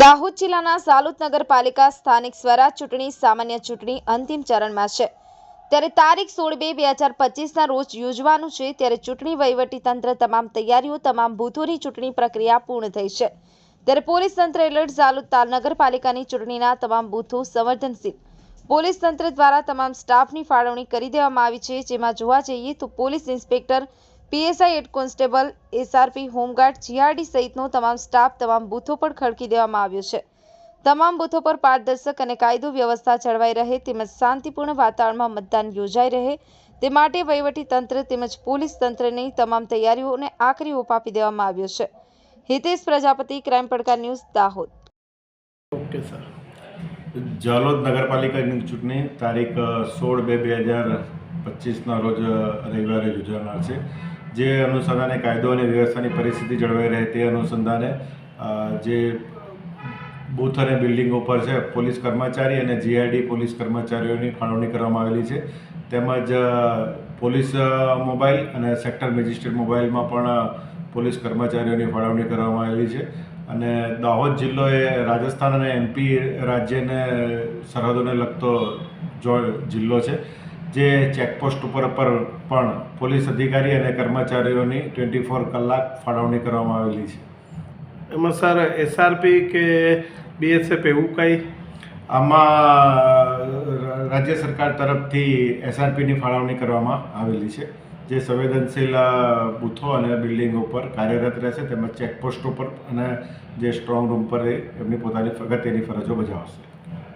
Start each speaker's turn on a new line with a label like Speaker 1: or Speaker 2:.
Speaker 1: દાહોદ જિલ્લાના સાલુદ નગરપાલિકા સ્થાનિક સ્વરાજ ચૂંટણી સામાન્ય ચૂંટણી અંતિમ ચરણમાં છે. ત્યારે તારીખ સોળ બે બે હજાર પચીસના રોજ યોજવાનું છે, ત્યારે ચૂંટણી વહીવટીતંત્ર તમામ તૈયારીઓ, તમામ બૂથોની ચૂંટણી પ્રક્રિયા પૂર્ણ થઈ છે. ત્યારે પોલીસ તંત્ર એલર્ટ સાલુદ નગરપાલિકાની ચૂંટણીના તમામ બૂથો સંવર્ધનશીલ પોલીસ તંત્ર દ્વારા તમામ સ્ટાફની ફાળવણી કરી દેવામાં આવી છે, જેમાં જોવા જઈએ તો police inspector PSI head constable SRP home guard GRD સહિતનો તમામ સ્ટાફ તમામ બૂથો પર ખડકી દેવામાં આવ્યો છે. તમામ બૂથો પર પારદર્શક અને કાયદો વ્યવસ્થા જળવાઈ રહે તેમજ શાંતિપૂર્ણ વાતાવરણમાં મતદાન યોજાઈ રહે તે માટે વહીવટી તંત્ર તેમજ પોલીસ તંત્રની તમામ તૈયારીઓને આખરી ઓપ આપી દેવામાં આવ્યો છે. Hitesh Prajapati crime Padkar news Dahod.
Speaker 2: Okay sir.
Speaker 3: Jalod નગરપાલિકાની ચૂંટણી તારીખ સોળ બે બે હજાર પચીસના રોજ રવિવારે યોજાનાર છે. જે અનુસંધાને કાયદો અને વ્યવસ્થાની પરિસ્થિતિ જળવાઈ રહે તે અનુસંધાને જે બૂથ અને બિલ્ડિંગો પર છે, પોલીસ કર્મચારી અને જીઆઈડી પોલીસ કર્મચારીઓની ફાળવણી કરવામાં આવેલી છે. તેમજ પોલીસ મોબાઈલ અને સેક્ટર મેજિસ્ટ્રેટ મોબાઈલમાં પણ પોલીસ કર્મચારીઓની ફાળવણી કરવામાં આવેલી છે. અને દાહોદ જિલ્લો એ રાજસ્થાન અને એમપી રાજ્યને સરહદોને લગતો જો જિલ્લો છે. જે ચેકપોસ્ટ ઉપર પર પણ પોલીસ અધિકારી અને કર્મચારીઓની ટ્વેન્ટી ફોર કલાક ફાળવણી કરવામાં આવેલી છે.
Speaker 2: એમાં સર એસઆરપી કે બીએસએફ એવું કંઈ?
Speaker 3: આમાં રાજ્ય સરકાર તરફથી એસઆરપીની ફાળવણી કરવામાં આવેલી છે. જે સંવેદનશીલ બૂથો અને બિલ્ડિંગ ઉપર કાર્યરત રહેશે તેમજ ચેકપોસ્ટ ઉપર અને જે સ્ટ્રોંગ રૂમ પર એમની પોતાની અગત્યની ફરજો બજાવશે.